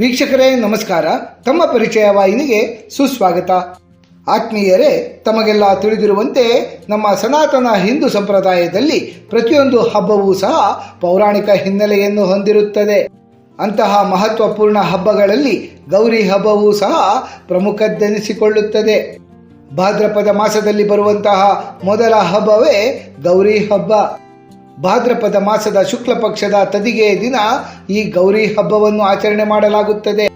ವೀಕ್ಷಕರೇ, ನಮಸ್ಕಾರ. ತಮ್ಮ ಪರಿಚಯ ವಾಹಿನಿಗೆ ಸುಸ್ವಾಗತ. ಆತ್ಮೀಯರೇ, ತಮಗೆಲ್ಲ ತಿಳಿದಿರುವಂತೆ ನಮ್ಮ ಸನಾತನ ಹಿಂದೂ ಸಂಪ್ರದಾಯದಲ್ಲಿ ಪ್ರತಿಯೊಂದು ಹಬ್ಬವೂ ಸಹ ಪೌರಾಣಿಕ ಹಿನ್ನೆಲೆಯನ್ನು ಹೊಂದಿರುತ್ತದೆ. ಅಂತಹ ಮಹತ್ವಪೂರ್ಣ ಹಬ್ಬಗಳಲ್ಲಿ ಗೌರಿ ಹಬ್ಬವೂ ಸಹ ಪ್ರಮುಖದ್ದೆನಿಸಿಕೊಳ್ಳುತ್ತದೆ. ಭಾದ್ರಪದ ಮಾಸದಲ್ಲಿ ಬರುವಂತಹ ಮೊದಲ ಹಬ್ಬವೇ ಗೌರಿ ಹಬ್ಬ. ಭಾದ್ರಪದ ಮಾಸದ ಶುಕ್ಲ ಪಕ್ಷದ ತದಿಗೆಯ ದಿನ ಈ ಗೌರಿ ಹಬ್ಬವನ್ನು ಆಚರಣೆ ಮಾಡಲಾಗುತ್ತದೆ.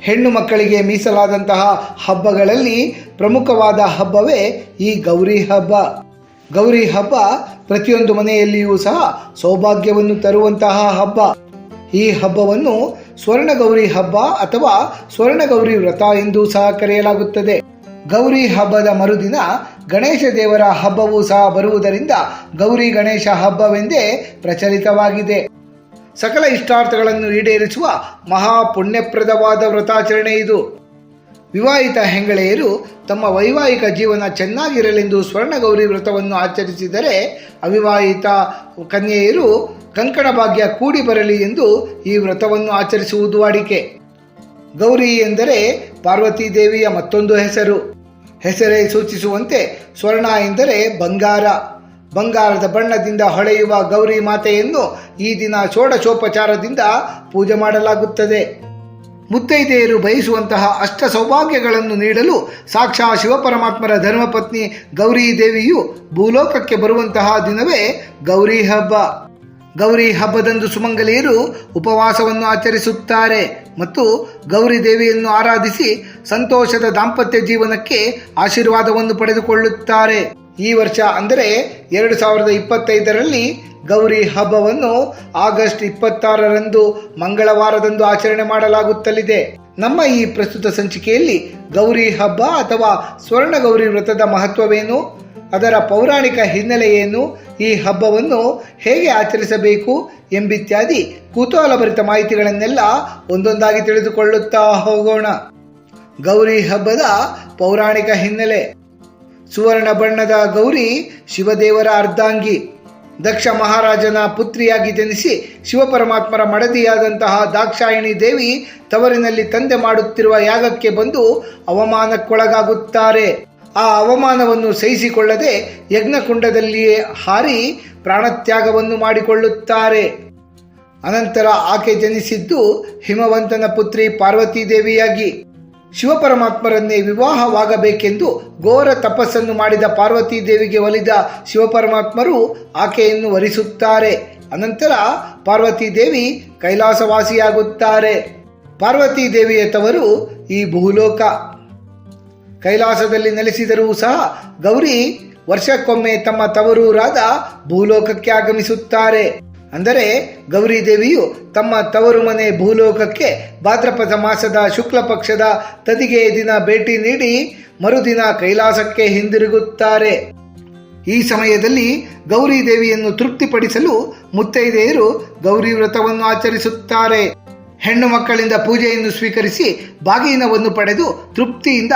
ಹೆಣ್ಣು ಮಕ್ಕಳಿಗೆ ಮೀಸಲಾದಂತಹ ಹಬ್ಬಗಳಲ್ಲಿ ಪ್ರಮುಖವಾದ ಹಬ್ಬವೇ ಈ ಗೌರಿ ಹಬ್ಬ. ಗೌರಿ ಹಬ್ಬ ಪ್ರತಿಯೊಂದು ಮನೆಯಲ್ಲಿಯೂ ಸಹ ಸೌಭಾಗ್ಯವನ್ನು ತರುವಂತಹ ಹಬ್ಬ. ಈ ಹಬ್ಬವನ್ನು ಸ್ವರ್ಣಗೌರಿ ಹಬ್ಬ ಅಥವಾ ಸ್ವರ್ಣಗೌರಿ ವ್ರತ ಎಂದು ಸಹ ಕರೆಯಲಾಗುತ್ತದೆ. ಗೌರಿ ಹಬ್ಬದ ಮರುದಿನ ಗಣೇಶ ದೇವರ ಹಬ್ಬವೂ ಸಹ ಬರುವುದರಿಂದ ಗೌರಿ ಗಣೇಶ ಹಬ್ಬವೆಂದೇ ಪ್ರಚಲಿತವಾಗಿದೆ. ಸಕಲ ಇಷ್ಟಾರ್ಥಗಳನ್ನು ಈಡೇರಿಸುವ ಮಹಾ ಪುಣ್ಯಪ್ರದವಾದ ವ್ರತಾಚರಣೆ ಇದು. ವಿವಾಹಿತ ಹೆಂಗಳೆಯರು ತಮ್ಮ ವೈವಾಹಿಕ ಜೀವನ ಚೆನ್ನಾಗಿರಲೆಂದು ಸ್ವರ್ಣಗೌರಿ ವ್ರತವನ್ನು ಆಚರಿಸಿದರೆ ಅವಿವಾಹಿತ ಕನ್ಯೆಯರು ಕಂಕಣ ಭಾಗ್ಯ ಕೂಡಿ ಬರಲಿ ಎಂದು ಈ ವ್ರತವನ್ನು ಆಚರಿಸುವುದು ವಾಡಿಕೆ. ಗೌರಿ ಎಂದರೆ ಪಾರ್ವತಿ ದೇವಿಯ ಮತ್ತೊಂದು ಹೆಸರು. ಹೆಸರೇ ಸೂಚಿಸುವಂತೆ ಸ್ವರ್ಣ ಎಂದರೆ ಬಂಗಾರ. ಬಂಗಾರದ ಬಣ್ಣದಿಂದ ಹೊಳೆಯುವ ಗೌರಿ ಮಾತೆಯನ್ನು ಈ ದಿನ ಷೋಡಶೋಪಚಾರದಿಂದ ಪೂಜೆ ಮಾಡಲಾಗುತ್ತದೆ. ಮುತ್ತೈದೆಯರು ಬಯಸುವಂತಹ ಅಷ್ಟ ಸೌಭಾಗ್ಯಗಳನ್ನು ನೀಡಲು ಸಾಕ್ಷಾ ಶಿವಪರಮಾತ್ಮರ ಧರ್ಮಪತ್ನಿ ಗೌರಿ ದೇವಿಯು ಭೂಲೋಕಕ್ಕೆ ಬರುವಂತಹ ದಿನವೇ ಗೌರಿ ಹಬ್ಬ. ಗೌರಿ ಹಬ್ಬದಂದು ಸುಮಂಗಲಿಯರು ಉಪವಾಸವನ್ನು ಆಚರಿಸುತ್ತಾರೆ ಮತ್ತು ಗೌರಿ ದೇವಿಯನ್ನು ಆರಾಧಿಸಿ ಸಂತೋಷದ ದಾಂಪತ್ಯ ಜೀವನಕ್ಕೆ ಆಶೀರ್ವಾದವನ್ನು ಪಡೆದುಕೊಳ್ಳುತ್ತಾರೆ. ಈ ವರ್ಷ ಅಂದರೆ ಎರಡು ಸಾವಿರದ ಇಪ್ಪತ್ತೈದರಲ್ಲಿ ಗೌರಿ ಹಬ್ಬವನ್ನು ಆಗಸ್ಟ್ ಇಪ್ಪತ್ತಾರರಂದು ಮಂಗಳವಾರದಂದು ಆಚರಣೆ ಮಾಡಲಾಗುತ್ತಲಿದೆ. ನಮ್ಮ ಈ ಪ್ರಸ್ತುತ ಸಂಚಿಕೆಯಲ್ಲಿ ಗೌರಿ ಹಬ್ಬ ಅಥವಾ ಸ್ವರ್ಣ ಗೌರಿ ವ್ರತದ ಮಹತ್ವವೇನು, ಅದರ ಪೌರಾಣಿಕ ಹಿನ್ನೆಲೆಯೇನು, ಈ ಹಬ್ಬವನ್ನು ಹೇಗೆ ಆಚರಿಸಬೇಕು ಎಂಬಿತ್ಯಾದಿ ಕುತೂಹಲಭರಿತ ಮಾಹಿತಿಗಳನ್ನೆಲ್ಲ ಒಂದೊಂದಾಗಿ ತಿಳಿದುಕೊಳ್ಳುತ್ತಾ ಹೋಗೋಣ. ಗೌರಿ ಹಬ್ಬದ ಪೌರಾಣಿಕ ಹಿನ್ನೆಲೆ. ಸುವರ್ಣ ಬಣ್ಣದ ಗೌರಿ ಶಿವದೇವರ ಅರ್ಧಾಂಗಿ. ದಕ್ಷ ಮಹಾರಾಜನ ಪುತ್ರಿಯಾಗಿ ಜನಿಸಿ ಶಿವಪರಮಾತ್ಮರ ಮಡದಿಯಾದಂತಹ ದಾಕ್ಷಾಯಿಣಿ ದೇವಿ ತವರಿನಲ್ಲಿ ತಂದೆ ಮಾಡುತ್ತಿರುವ ಯಾಗಕ್ಕೆ ಬಂದು ಅವಮಾನಕ್ಕೊಳಗಾಗುತ್ತಾರೆ. ಆ ಅವಮಾನವನ್ನು ಸಹಿಸಿಕೊಳ್ಳದೆ ಯಜ್ಞಕುಂಡದಲ್ಲಿಯೇ ಹಾರಿ ಪ್ರಾಣತ್ಯಾಗವನ್ನು ಮಾಡಿಕೊಳ್ಳುತ್ತಾರೆ. ಅನಂತರ ಆಕೆ ಜನಿಸಿದ್ದು ಹಿಮವಂತನ ಪುತ್ರಿ ಪಾರ್ವತಿ ದೇವಿಯಾಗಿ. ಶಿವಪರಮಾತ್ಮರನ್ನೇ ವಿವಾಹವಾಗಬೇಕೆಂದು ಘೋರ ತಪಸ್ಸನ್ನು ಮಾಡಿದ ಪಾರ್ವತಿ ದೇವಿಗೆ ಒಲಿದ ಶಿವಪರಮಾತ್ಮರು ಆಕೆಯನ್ನು ವರಿಸುತ್ತಾರೆ. ಅನಂತರ ಪಾರ್ವತಿ ದೇವಿ ಕೈಲಾಸವಾಸಿಯಾಗುತ್ತಾರೆ. ಪಾರ್ವತಿ ದೇವಿಯ ತವರು ಈ ಭೂಲೋಕ. ಕೈಲಾಸದಲ್ಲಿ ನೆಲೆಸಿದರೂ ಸಹ ಗೌರಿ ವರ್ಷಕ್ಕೊಮ್ಮೆ ತಮ್ಮ ತವರೂರಾದ ಭೂಲೋಕಕ್ಕೆ ಆಗಮಿಸುತ್ತಾರೆ. ಅಂದರೆ ಗೌರಿ ದೇವಿಯು ತಮ್ಮ ತವರು ಮನೆ ಭೂಲೋಕಕ್ಕೆ ಭಾದ್ರಪದ ಮಾಸದ ಶುಕ್ಲ ಪಕ್ಷದ ತದಿಗೆಯ ದಿನ ಭೇಟಿ ನೀಡಿ ಮರುದಿನ ಕೈಲಾಸಕ್ಕೆ ಹಿಂದಿರುಗುತ್ತಾರೆ. ಈ ಸಮಯದಲ್ಲಿ ಗೌರಿ ದೇವಿಯನ್ನು ತೃಪ್ತಿಪಡಿಸಲು ಮುತ್ತೈದೆಯರು ಗೌರಿ ವ್ರತವನ್ನು ಆಚರಿಸುತ್ತಾರೆ. ಹೆಣ್ಣು ಮಕ್ಕಳಿಂದ ಪೂಜೆಯನ್ನು ಸ್ವೀಕರಿಸಿ ಬಾಗಿನವನ್ನು ಪಡೆದು ತೃಪ್ತಿಯಿಂದ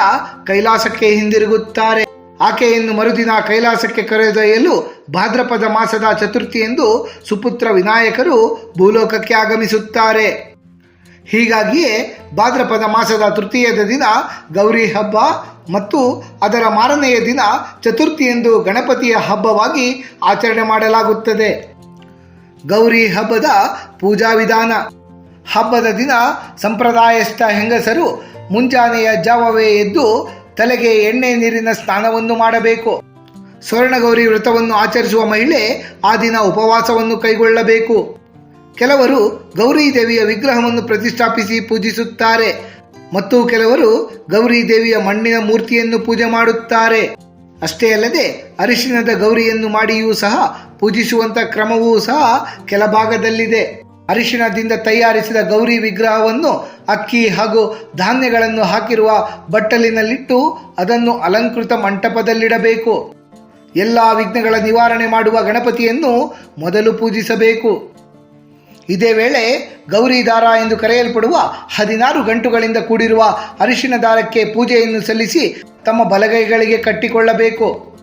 ಕೈಲಾಸಕ್ಕೆ ಹಿಂದಿರುಗುತ್ತಾರೆ. ಆಕೆಯನ್ನು ಮರುದಿನ ಕೈಲಾಸಕ್ಕೆ ಕರೆದೊಯ್ಯಲು ಭಾದ್ರಪದ ಮಾಸದ ಚತುರ್ಥಿ ಎಂದು ಸುಪುತ್ರ ವಿನಾಯಕರು ಭೂಲೋಕಕ್ಕೆ ಆಗಮಿಸುತ್ತಾರೆ. ಹೀಗಾಗಿಯೇ ಭಾದ್ರಪದ ಮಾಸದ ತೃತೀಯದ ದಿನ ಗೌರಿ ಹಬ್ಬ ಮತ್ತು ಅದರ ಮಾರನೆಯ ದಿನ ಚತುರ್ಥಿ ಎಂದು ಗಣಪತಿಯ ಹಬ್ಬವಾಗಿ ಆಚರಣೆ ಮಾಡಲಾಗುತ್ತದೆ. ಗೌರಿ ಹಬ್ಬದ ಪೂಜಾ ವಿಧಾನ. ಹಬ್ಬದ ದಿನ ಸಂಪ್ರದಾಯಸ್ಥ ಹೆಂಗಸರು ಮುಂಜಾನೆಯ ಜಾವವೇ ಎದ್ದು ತಲೆಗೆ ಎಣ್ಣೆ ನೀರಿನ ಸ್ನಾನವನ್ನು ಮಾಡಬೇಕು. ಸ್ವರ್ಣಗೌರಿ ವ್ರತವನ್ನು ಆಚರಿಸುವ ಮಹಿಳೆ ಆ ದಿನ ಉಪವಾಸವನ್ನು ಕೈಗೊಳ್ಳಬೇಕು. ಕೆಲವರು ಗೌರಿ ದೇವಿಯ ವಿಗ್ರಹವನ್ನು ಪ್ರತಿಷ್ಠಾಪಿಸಿ ಪೂಜಿಸುತ್ತಾರೆ ಮತ್ತು ಕೆಲವರು ಗೌರಿ ದೇವಿಯ ಮಣ್ಣಿನ ಮೂರ್ತಿಯನ್ನು ಪೂಜೆ ಮಾಡುತ್ತಾರೆ. ಅಷ್ಟೇ ಅಲ್ಲದೆ ಅರಿಶಿಣದ ಗೌರಿಯನ್ನು ಮಾಡಿಯೂ ಸಹ ಪೂಜಿಸುವಂತ ಕ್ರಮವೂ ಸಹ ಕೆಲ ಭಾಗದಲ್ಲಿದೆ. ಅರಿಶಿಣದಿಂದ ತಯಾರಿಸಿದ ಗೌರಿ ವಿಗ್ರಹವನ್ನು ಅಕ್ಕಿ ಹಾಗೂ ಧಾನ್ಯಗಳನ್ನು ಹಾಕಿರುವ ಬಟ್ಟಲಿನಲ್ಲಿಟ್ಟು ಅದನ್ನು ಅಲಂಕೃತ ಮಂಟಪದಲ್ಲಿಡಬೇಕು. ಎಲ್ಲ ವಿಘ್ನಗಳ ನಿವಾರಣೆ ಮಾಡುವ ಗಣಪತಿಯನ್ನು ಮೊದಲು ಪೂಜಿಸಬೇಕು. ಇದೇ ವೇಳೆ ಗೌರಿ ದಾರ ಎಂದು ಕರೆಯಲ್ಪಡುವ ಹದಿನಾರು ಗಂಟುಗಳಿಂದ ಕೂಡಿರುವ ಅರಿಶಿನ ದಾರಕ್ಕೆ ಪೂಜೆಯನ್ನು ಸಲ್ಲಿಸಿ ತಮ್ಮ ಬಲಗೈಗಳಿಗೆ ಕಟ್ಟಿಕೊಳ್ಳಬೇಕು.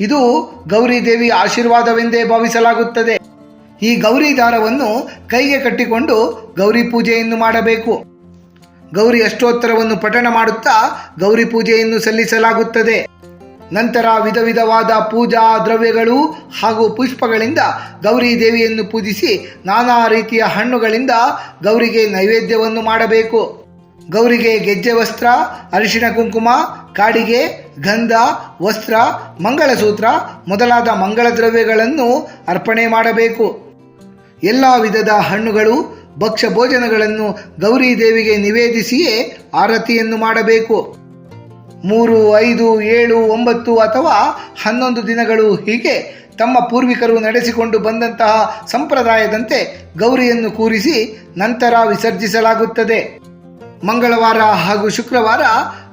ಇದು ಗೌರಿ ದೇವಿ ಆಶೀರ್ವಾದವೆಂದೇ ಭಾವಿಸಲಾಗುತ್ತದೆ. ಈ ಗೌರಿ ದಾರವನ್ನು ಕೈಗೆ ಕಟ್ಟಿಕೊಂಡು ಗೌರಿ ಪೂಜೆಯನ್ನು ಮಾಡಬೇಕು. ಗೌರಿ ಅಷ್ಟೋತ್ತರವನ್ನು ಪಠಣ ಮಾಡುತ್ತಾ ಗೌರಿ ಪೂಜೆಯನ್ನು ಸಲ್ಲಿಸಲಾಗುತ್ತದೆ. ನಂತರ ವಿಧ ವಿಧವಾದ ಪೂಜಾ ದ್ರವ್ಯಗಳು ಹಾಗೂ ಪುಷ್ಪಗಳಿಂದ ಗೌರಿ ದೇವಿಯನ್ನು ಪೂಜಿಸಿ ನಾನಾ ರೀತಿಯ ಹಣ್ಣುಗಳಿಂದ ಗೌರಿಗೆ ನೈವೇದ್ಯವನ್ನು ಮಾಡಬೇಕು. ಗೌರಿಗೆ ಗೆಜ್ಜೆ ವಸ್ತ್ರ, ಅರಿಶಿಣ ಕುಂಕುಮ, ಕಾಡಿಗೆ, ಗಂಧ, ವಸ್ತ್ರ, ಮಂಗಳಸೂತ್ರ ಮೊದಲಾದ ಮಂಗಳ ದ್ರವ್ಯಗಳನ್ನು ಅರ್ಪಣೆ ಮಾಡಬೇಕು. ಎಲ್ಲ ವಿಧದ ಹಣ್ಣುಗಳು, ಭಕ್ಷ್ಯ ಭೋಜನಗಳನ್ನು ಗೌರಿ ದೇವಿಗೆ ನಿವೇದಿಸಿಯೇ ಆರತಿಯನ್ನು ಮಾಡಬೇಕು. ಮೂರು, ಐದು, ಏಳು, ಒಂಬತ್ತು ಅಥವಾ ಹನ್ನೊಂದು ದಿನಗಳು ಹೀಗೆ ತಮ್ಮ ಪೂರ್ವಿಕರು ನಡೆಸಿಕೊಂಡು ಬಂದಂತಹ ಸಂಪ್ರದಾಯದಂತೆ ಗೌರಿಯನ್ನು ಕೂರಿಸಿ ನಂತರ ವಿಸರ್ಜಿಸಲಾಗುತ್ತದೆ. ಮಂಗಳವಾರ ಹಾಗೂ ಶುಕ್ರವಾರ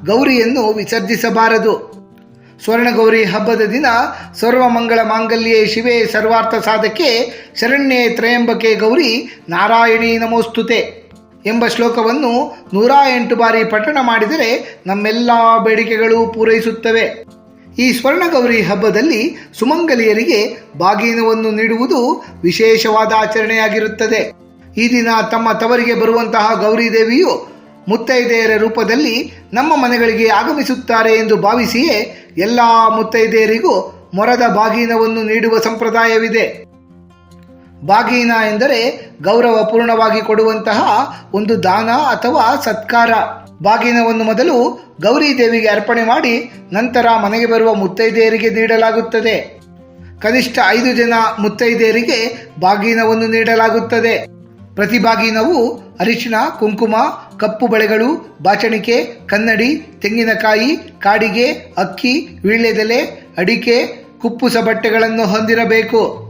ಗೌರಿಯನ್ನು ವಿಸರ್ಜಿಸಬಾರದು. ಸ್ವರ್ಣಗೌರಿ ಹಬ್ಬದ ದಿನ ಸರ್ವಮಂಗಳ ಮಾಂಗಲ್ಯೇ ಶಿವೆ ಸರ್ವಾರ್ಥ ಸಾಧಕೆ, ಶರಣ್ಯೆ ತ್ರಯಂಬಕೆ ಗೌರಿ, ನಾರಾಯಣಿ ನಮೋಸ್ತುತೆ ಎಂಬ ಶ್ಲೋಕವನ್ನು ನೂರ ಎಂಟು ಬಾರಿ ಪಠಣ ಮಾಡಿದರೆ ನಮ್ಮೆಲ್ಲ ಬೇಡಿಕೆಗಳು ಪೂರೈಸುತ್ತವೆ. ಈ ಸ್ವರ್ಣಗೌರಿ ಹಬ್ಬದಲ್ಲಿ ಸುಮಂಗಲಿಯರಿಗೆ ಬಾಗಿನವನ್ನು ನೀಡುವುದು ವಿಶೇಷವಾದ ಆಚರಣೆಯಾಗಿರುತ್ತದೆ. ಈ ದಿನ ತಮ್ಮ ತವರಿಗೆ ಬರುವಂತಹ ಗೌರಿ ದೇವಿಯು ಮುತ್ತೈದೆಯರ ರೂಪದಲ್ಲಿ ನಮ್ಮ ಮನೆಗಳಿಗೆ ಆಗಮಿಸುತ್ತಾರೆ ಎಂದು ಭಾವಿಸಿಯೇ ಎಲ್ಲ ಮುತ್ತೈದೆಯರಿಗೂ ಮೊರದ ಬಾಗಿನವನ್ನು ನೀಡುವ ಸಂಪ್ರದಾಯವಿದೆ. ಬಾಗಿನ ಎಂದರೆ ಗೌರವಪೂರ್ಣವಾಗಿ ಕೊಡುವಂತಹ ಒಂದು ದಾನ ಅಥವಾ ಸತ್ಕಾರ. ಬಾಗಿನವನ್ನು ಮೊದಲು ಗೌರಿ ದೇವಿಗೆ ಅರ್ಪಣೆ ಮಾಡಿ ನಂತರ ಮನೆಗೆ ಬರುವ ಮುತ್ತೈದೆಯರಿಗೆ ನೀಡಲಾಗುತ್ತದೆ. ಕನಿಷ್ಠ ಐದು ಜನ ಮುತ್ತೈದೆಯರಿಗೆ ಬಾಗಿನವನ್ನು ನೀಡಲಾಗುತ್ತದೆ. ಪ್ರತಿ ಬಾಗಿನವು ಅರಿಶಿಣ ಕುಂಕುಮ, ಕಪ್ಪು ಬಳೆಗಳು, ಬಾಚಣಿಕೆ, ಕನ್ನಡಿ, ತೆಂಗಿನಕಾಯಿ, ಕಾಡಿಗೆ, ಅಕ್ಕಿ, ವೀಳ್ಯದೆಲೆ, ಅಡಿಕೆ, ಕುಪ್ಪುಸ ಬಟ್ಟೆಗಳನ್ನು ಹೊಂದಿರಬೇಕು.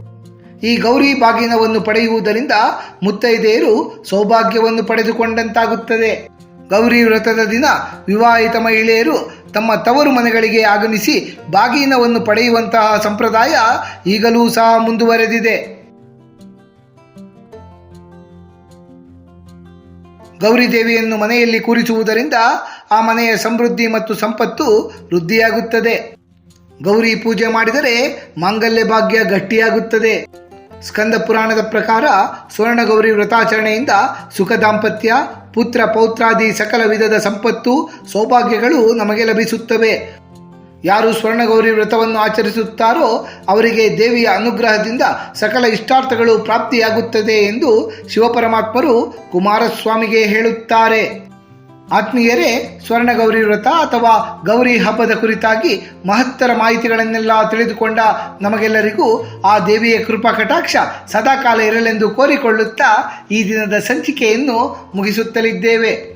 ಈ ಗೌರಿ ಬಾಗಿನವನ್ನು ಪಡೆಯುವುದರಿಂದ ಮುತ್ತೈದೆಯರು ಸೌಭಾಗ್ಯವನ್ನು ಪಡೆದುಕೊಂಡಂತಾಗುತ್ತದೆ. ಗೌರಿ ವ್ರತದ ದಿನ ವಿವಾಹಿತ ಮಹಿಳೆಯರು ತಮ್ಮ ತವರು ಮನೆಗಳಿಗೆ ಆಗಮಿಸಿ ಬಾಗಿನವನ್ನು ಪಡೆಯುವಂತಹ ಸಂಪ್ರದಾಯ ಈಗಲೂ ಸಹ ಮುಂದುವರೆದಿದೆ. ಗೌರಿ ದೇವಿಯನ್ನು ಮನೆಯಲ್ಲಿ ಕೂರಿಸುವುದರಿಂದ ಆ ಮನೆಯ ಸಮೃದ್ಧಿ ಮತ್ತು ಸಂಪತ್ತು ವೃದ್ಧಿಯಾಗುತ್ತದೆ. ಗೌರಿ ಪೂಜೆ ಮಾಡಿದರೆ ಮಾಂಗಲ್ಯ ಭಾಗ್ಯ ಗಟ್ಟಿಯಾಗುತ್ತದೆ. ಸ್ಕಂದ ಪುರಾಣದ ಪ್ರಕಾರ ಸ್ವರ್ಣಗೌರಿ ವ್ರತಾಚರಣೆಯಿಂದ ಸುಖ ದಾಂಪತ್ಯ, ಪುತ್ರ ಪೌತ್ರಾದಿ ಸಕಲ ವಿಧದ ಸಂಪತ್ತು, ಸೌಭಾಗ್ಯಗಳು ನಮಗೆ ಲಭಿಸುತ್ತವೆ. ಯಾರು ಸ್ವರ್ಣಗೌರಿ ವ್ರತವನ್ನು ಆಚರಿಸುತ್ತಾರೋ ಅವರಿಗೆ ದೇವಿಯ ಅನುಗ್ರಹದಿಂದ ಸಕಲ ಇಷ್ಟಾರ್ಥಗಳು ಪ್ರಾಪ್ತಿಯಾಗುತ್ತದೆ ಎಂದು ಶಿವಪರಮಾತ್ಮರು ಕುಮಾರಸ್ವಾಮಿಗೆ ಹೇಳುತ್ತಾರೆ. ಆತ್ಮೀಯರೇ, ಸ್ವರ್ಣಗೌರಿ ವ್ರತ ಅಥವಾ ಗೌರಿ ಹಬ್ಬದ ಕುರಿತಾಗಿ ಮಹತ್ತರ ಮಾಹಿತಿಗಳನ್ನೆಲ್ಲ ತಿಳಿದುಕೊಂಡ ನಮಗೆಲ್ಲರಿಗೂ ಆ ದೇವಿಯ ಕೃಪಾ ಕಟಾಕ್ಷ ಸದಾಕಾಲ ಇರಲೆಂದು ಕೋರಿಕೊಳ್ಳುತ್ತಾ ಈ ದಿನದ ಸಂಚಿಕೆಯನ್ನು ಮುಗಿಸುತ್ತಲಿದ್ದೇವೆ.